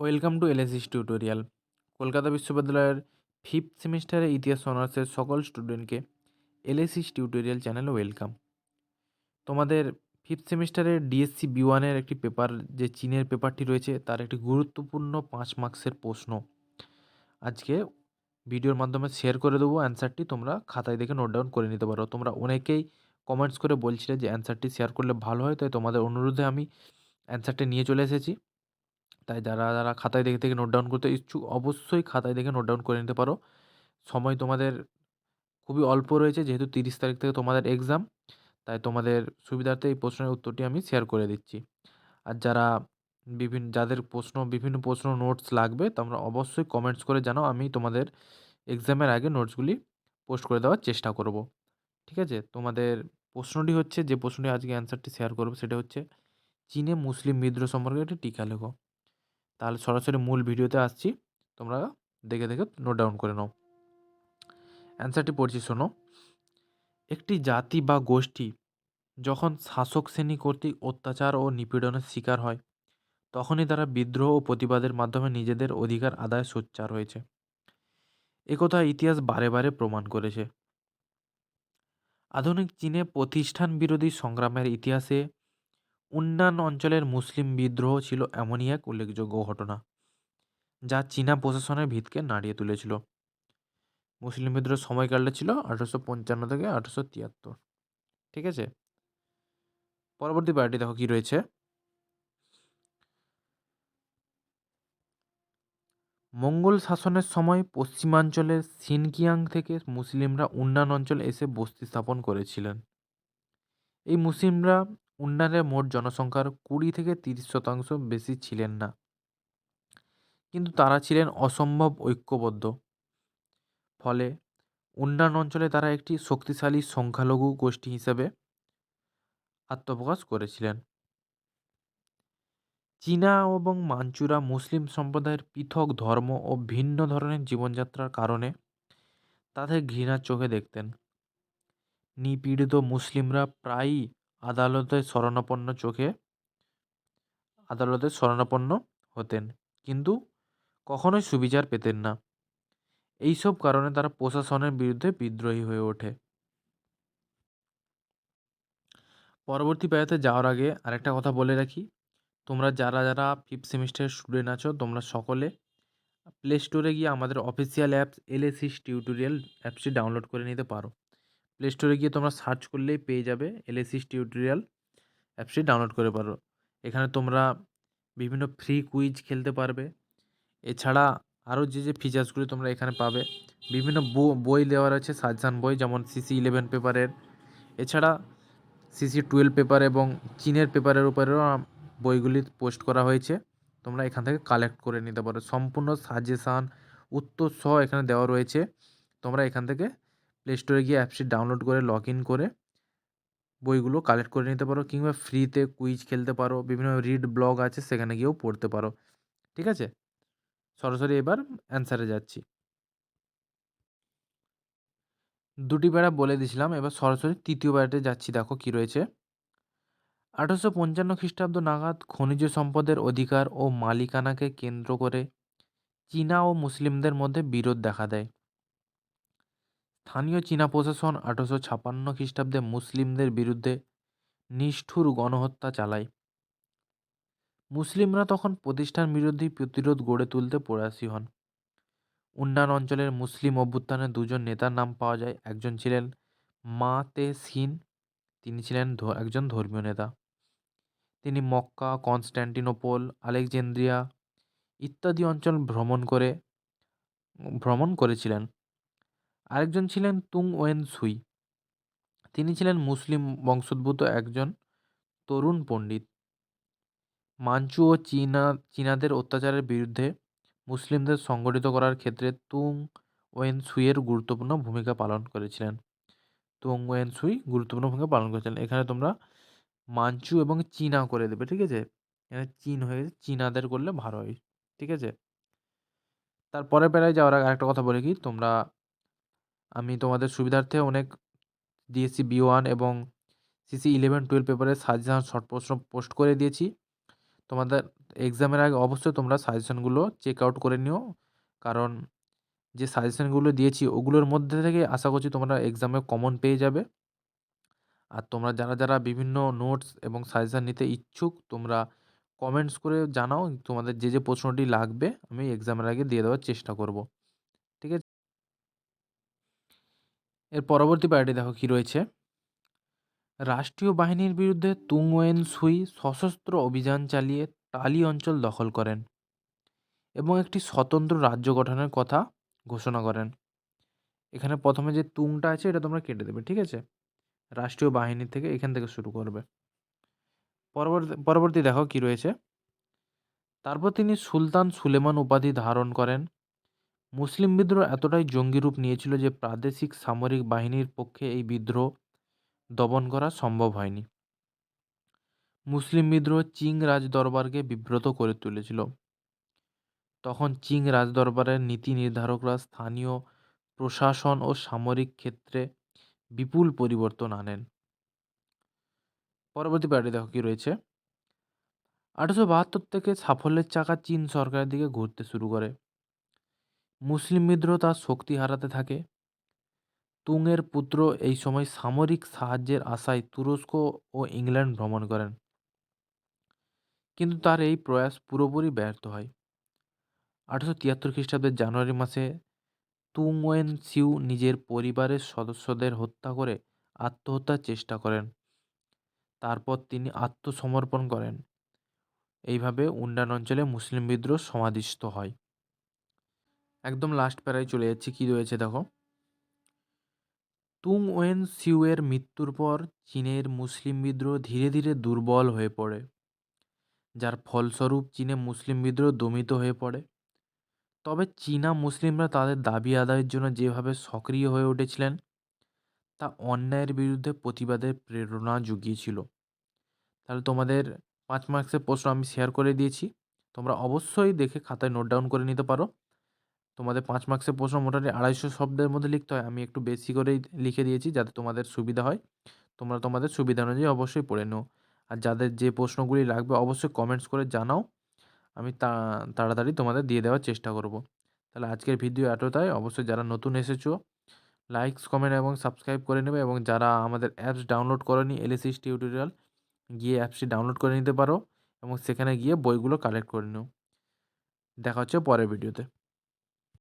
Welcome to এলএসিস tutorial. Kolkata বিশ্ববিদ্যালয়ের fifth সেমিস্টারের ইতিহাস অনার্সের সকল স্টুডেন্টকে এলএসিস টিউটোরিয়াল চ্যানেলে ওয়েলকাম। তোমাদের ফিফথ সেমিস্টারের ডিএসসি বি ওয়ানের একটি পেপার, যে চীনের পেপারটি রয়েছে, তার একটি গুরুত্বপূর্ণ পাঁচ মার্কসের প্রশ্ন। আজকে ভিডিওর মাধ্যমে শেয়ার করে দেবো অ্যান্সারটি তোমরা খাতায় দেখে নোট ডাউন করে নিতে পারো। তোমরা অনেকেই কমেন্টস করে বলছিলে যে অ্যান্সারটি শেয়ার করলে ভালো হয়, তাই তোমাদের অনুরোধে আমি অ্যান্সারটি নিয়ে চলে এসেছি। তাই যারা যারা খাতায় দেখে থেকে নোট ডাউন করতে ইচ্ছুক, অবশ্যই খাতায় দেখে নোট ডাউন করে নিতে পারো। সময় তোমাদের খুবই অল্প রয়েছে, যেহেতু তিরিশ তারিখ থেকে তোমাদের এক্সাম তাই তোমাদের সুবিধার্থে এই প্রশ্নের উত্তরটি আমি শেয়ার করে দিচ্ছি। আর যারা বিভিন্ন যাদের প্রশ্ন, বিভিন্ন প্রশ্ন নোটস লাগবে, তোমরা অবশ্যই কমেন্টস করে জানাও, আমি তোমাদের এক্সামের আগে নোটসগুলি পোস্ট করে দেওয়ার চেষ্টা করব। ঠিক আছে? তোমাদের প্রশ্নটি হচ্ছে, যে প্রশ্নটি আজকে অ্যান্সারটি শেয়ার করব, সেটা হচ্ছে, চীনে মুসলিম বিদ্রোহ সম্পর্কে একটি টিকা লেখো। তাহলে সরাসরি মূল ভিডিওতে আসছি। তোমরা দেখে দেখে নোট ডাউন করে নাও। অ্যান্সারটি পড়ছি, শোনো। একটি জাতি বা গোষ্ঠী যখন শাসক শ্রেণি কর্তৃক অত্যাচার ও নিপীড়নের শিকার হয়, তখনই তারা বিদ্রোহ ও প্রতিবাদের মাধ্যমে নিজেদের অধিকার আদায় সোচ্চার হয়েছে। একথা ইতিহাস বারে বারে প্রমাণ করেছে। আধুনিক চীনে প্রতিষ্ঠান বিরোধী সংগ্রামের ইতিহাসে উন্নান অঞ্চলের মুসলিম বিদ্রোহ ছিল এমনই এক উল্লেখযোগ্য ঘটনা, যা চীনা প্রশাসনের ভিতকে নাড়িয়ে তুলেছিল। মুসলিম বিদ্রোহের সময়কালটা ছিল আঠারোশো পঞ্চান্ন থেকে আঠারোশো তিয়াত্তর। ঠিক আছে? পরবর্তী পার্টি দেখো কি রয়েছে। মঙ্গল শাসনের সময় পশ্চিমাঞ্চলের সিনকিয়াং থেকে মুসলিমরা উন্নান অঞ্চলে এসে বস্তি স্থাপন করেছিলেন। এই মুসলিমরা উন্নানের মোট জনসংখ্যার কুড়ি থেকে তিরিশ শতাংশ বেশি ছিলেন না। কিন্তু তারা ছিলেন অসম্ভব ঐক্যবদ্ধ। ফলে উন্নান অঞ্চলে তারা একটি শক্তিশালী সংখ্যালঘু গোষ্ঠী হিসেবে আত্মপ্রকাশ করেছিলেন। চীনা এবং মাঞ্চুরা মুসলিম সম্প্রদায়ের পৃথক ধর্ম ও ভিন্ন ধরনের জীবনযাত্রার কারণে তাদের ঘৃণার চোখে দেখতেন। নিপীড়িত মুসলিমরা প্রায়ই আদালতে শরণাপন্ন চোখে, আদালতে শরণাপন্ন হতেন। কিন্তু কখনোই সুবিচার পেতেন না। এইসব কারণে তারা প্রশাসনের বিরুদ্ধে বিদ্রোহী হয়ে ওঠে। পরবর্তী প্যারাতে যাওয়ার আগে আরেকটা কথা বলে রাখি। তোমরা যারা যারা ফিফথ সেমিস্টারের স্টুডেন্ট আছো, তোমরা সকলে প্লে স্টোরে গিয়ে আমাদের অফিসিয়াল অ্যাপস এলএসিস টিউটোরিয়াল অ্যাপসটি ডাউনলোড করে নিতে পারো। প্লে স্টোরে গিয়ে তোমরা সার্চ করলেই পেয়ে যাবে এলএসিস টিউটোরিয়াল অ্যাপসটি ডাউনলোড করে পারো। এখানে তোমরা বিভিন্ন ফ্রি কুইজ খেলতে পারবে। এছাড়া আরও যে যে ফিচার্সগুলি তোমরা এখানে পাবে, বিভিন্ন বই দেওয়া রয়েছে সাজেশান বই যেমন সিসি ইলেভেন পেপারের এছাড়া সিসি টুয়েলভ পেপার এবং চীনের পেপারের উপরেও বইগুলি পোস্ট করা হয়েছে। তোমরা এখান থেকে কালেক্ট করে নিতে পারো। সম্পূর্ণ সাজেশান উত্তর সহ এখানে দেওয়া রয়েছে। তোমরা এখান থেকে প্লে স্টোরে গিয়ে অ্যাপসটি ডাউনলোড করে লগ ইন করে বইগুলো কালেক্ট করে নিতে পারো কিংবা ফ্রিতে কুইজ খেলতে পারো, বিভিন্ন রিড ব্লগ আছে সেখানে গিয়েও পড়তে পারো। ঠিক আছে? সরাসরি এবার অ্যান্সারে যাচ্ছি। দুটি বেড়া বলে দিয়েছিলাম এবার সরাসরি তৃতীয় বেড়াতে যাচ্ছি, দেখো কি রয়েছে। আঠারোশো পঞ্চান্ন খ্রিস্টাব্দ নাগাদ খনিজ সম্পদের অধিকার ও মালিকানাকে কেন্দ্র করে চীনা ও মুসলিমদের মধ্যে বিরোধ দেখা দেয়। স্থানীয় চীনা প্রশাসন আঠারোশো ছাপান্ন খ্রিস্টাব্দে মুসলিমদের বিরুদ্ধে নিষ্ঠুর গণহত্যা চালায়। মুসলিমরা তখন প্রতিষ্ঠান বিরোধী প্রতিরোধ গড়ে তুলতে প্রয়াসী হন। উন্নান অঞ্চলের মুসলিম অভ্যুত্থানের দুজন নেতার নাম পাওয়া যায়। একজন ছিলেন মা তে সিন, তিনি ছিলেন একজন ধর্মীয় নেতা। তিনি মক্কা কনস্ট্যান্টিনোপল আলেকজেন্দ্রিয়া ইত্যাদি অঞ্চল ভ্রমণ করে, ভ্রমণ করেছিলেন। আরেকজন ছিলেন তুং ওয়েন সুই। তিনি ছিলেন মুসলিম বংশোদ্ভূত একজন তরুণ পণ্ডিত। মাঞ্চু ও চীনা, চীনাদের অত্যাচারের বিরুদ্ধে মুসলিমদের সংগঠিত করার ক্ষেত্রে তুং ওয়েন সুইয়ের গুরুত্বপূর্ণ ভূমিকা পালন করেছিলেন। তুং ওয়েন সুই গুরুত্বপূর্ণ ভূমিকা পালন করেছিলেন। এখানে তোমরা মাঞ্চু এবং চীনা করে দেবে, ঠিক আছে? এখানে চীন হয়ে গেছে, চীনাদের করলে ভালো হয়, ঠিক আছে? তারপরে প্যারায় যাওয়ার আগে আরেকটা কথা বলে কি, তোমরা আমি তোমাদের সুবিধার্থে অনেক ডিএসসি বি ওয়ান এবং সিসি ইলেভেন টুয়েলভ পেপারের সাজেশান শর্ট প্রশ্ন পোস্ট করে দিয়েছি। তোমাদের এক্সামের আগে অবশ্যই তোমরা সাজেশনগুলো চেক আউট করে নিও। কারণ যে সাজেশনগুলো দিয়েছি, ওগুলোর মধ্যে থেকে আশা করছি তোমরা এক্সামে কমন পেয়ে যাবে। আর তোমরা যারা যারা বিভিন্ন নোটস এবং সাজেশন নিতে ইচ্ছুক, তোমরা কমেন্টস করে জানাও। তোমাদের যে যে প্রশ্নটি লাগবে, আমি এক্সামের আগে দিয়ে দেওয়ার চেষ্টা করব ঠিক আছে এর পরবর্তী প্যারাটি দেখো কী রয়েছে। রাষ্ট্রীয় বাহিনীর বিরুদ্ধে তুংওয়েন সুই সশস্ত্র অভিযান চালিয়ে টালি অঞ্চল দখল করেন এবং একটি স্বতন্ত্র রাজ্য গঠনের কথা ঘোষণা করেন। এখানে প্রথমে যে তুংটা আছে, এটা তোমরা কেটে দেবে, ঠিক আছে? রাষ্ট্রীয় বাহিনী থেকে এখান থেকে শুরু করবে। পরবর্তী পরবর্তী দেখো কি রয়েছে। তারপর তিনি সুলতান সুলেমান উপাধি ধারণ করেন। মুসলিম বিদ্রোহ এতটাই জঙ্গি রূপ নিয়েছিল যে প্রাদেশিক সামরিক বাহিনীর পক্ষে এই বিদ্রোহ দমন করা সম্ভব হয়নি। মুসলিম বিদ্রোহ চিং রাজ দরবারকে বিব্রত করে তুলেছিল। তখন চিং রাজদরবারের নীতি নির্ধারকরা স্থানীয় প্রশাসন ও সামরিক ক্ষেত্রে বিপুল পরিবর্তন আনেন। পরবর্তী প্যারাটি দেখো কি রয়েছে। আঠারোশো বাহাত্তর থেকে সাফল্যের চাকা চীন সরকারের দিকে ঘুরতে শুরু করে। মুসলিম বিদ্রোহ তার শক্তি হারাতে থাকে। তুংয়ের পুত্র এই সময় সামরিক সাহায্যের আশায় তুরস্ক ও ইংল্যান্ড ভ্রমণ করেন। কিন্তু তার এই প্রয়াস পুরোপুরি ব্যর্থ হয়। আঠারোশো তিয়াত্তর খ্রিস্টাব্দের জানুয়ারি মাসে তুংওয়েন সিউ নিজের পরিবারের সদস্যদের হত্যা করে আত্মহত্যার চেষ্টা করেন। তারপর তিনি আত্মসমর্পণ করেন। এইভাবে উন্ডান অঞ্চলে মুসলিম বিদ্রোহ সমাধিস্থ হয়। একদম লাস্ট প্যারায় চলে যাচ্ছি। কী রয়েছে দেখো? তুং ওয়েন সিউয়ের মৃত্যুর পর চীনের মুসলিম বিদ্রোহ ধীরে ধীরে দুর্বল হয়ে পড়ে, যার ফলস্বরূপ চীনে মুসলিম বিদ্রোহ দমিত হয়ে পড়ে। তবে চীনা মুসলিমরা তাদের দাবি আদায়ের জন্য যেভাবে সক্রিয় হয়ে উঠেছিলেন, তা অন্যায়ের বিরুদ্ধে প্রতিবাদের প্রেরণা জুগিয়েছিল। তাহলে তোমাদের পাঁচ মার্কসের প্রশ্ন আমি শেয়ার করে দিয়েছি। তোমরা অবশ্যই দেখে খাতায় নোট ডাউন করে নিতে পারো। তোমাদের পাঁচ মার্কসের প্রশ্ন মোটামুটি আড়াইশো শব্দের মধ্যে লিখতে হয়। আমি একটু বেশি করেই লিখে দিয়েছি যাতে তোমাদের সুবিধা হয়। তোমরা তোমাদের সুবিধা অনুযায়ী অবশ্যই পড়ে নাও। আর যাদের যে প্রশ্নগুলি লাগবে অবশ্যই কমেন্টস করে জানাও। আমি তাড়াতাড়ি তোমাদের দিয়ে দেওয়ার চেষ্টা করব। তাহলে আজকের ভিডিও এতটাই। অবশ্যই যারা নতুন এসেছ লাইকস কমেন্ট এবং সাবস্ক্রাইব করে নেবে এবং যারা আমাদের অ্যাপস ডাউনলোড করেনি এলএসিস টিউটোরিয়াল গিয়ে অ্যাপসটি ডাউনলোড করে নিতে পারো এবং সেখানে গিয়ে বইগুলো কালেক্ট করে নিও। দেখা হচ্ছে পরের ভিডিওতে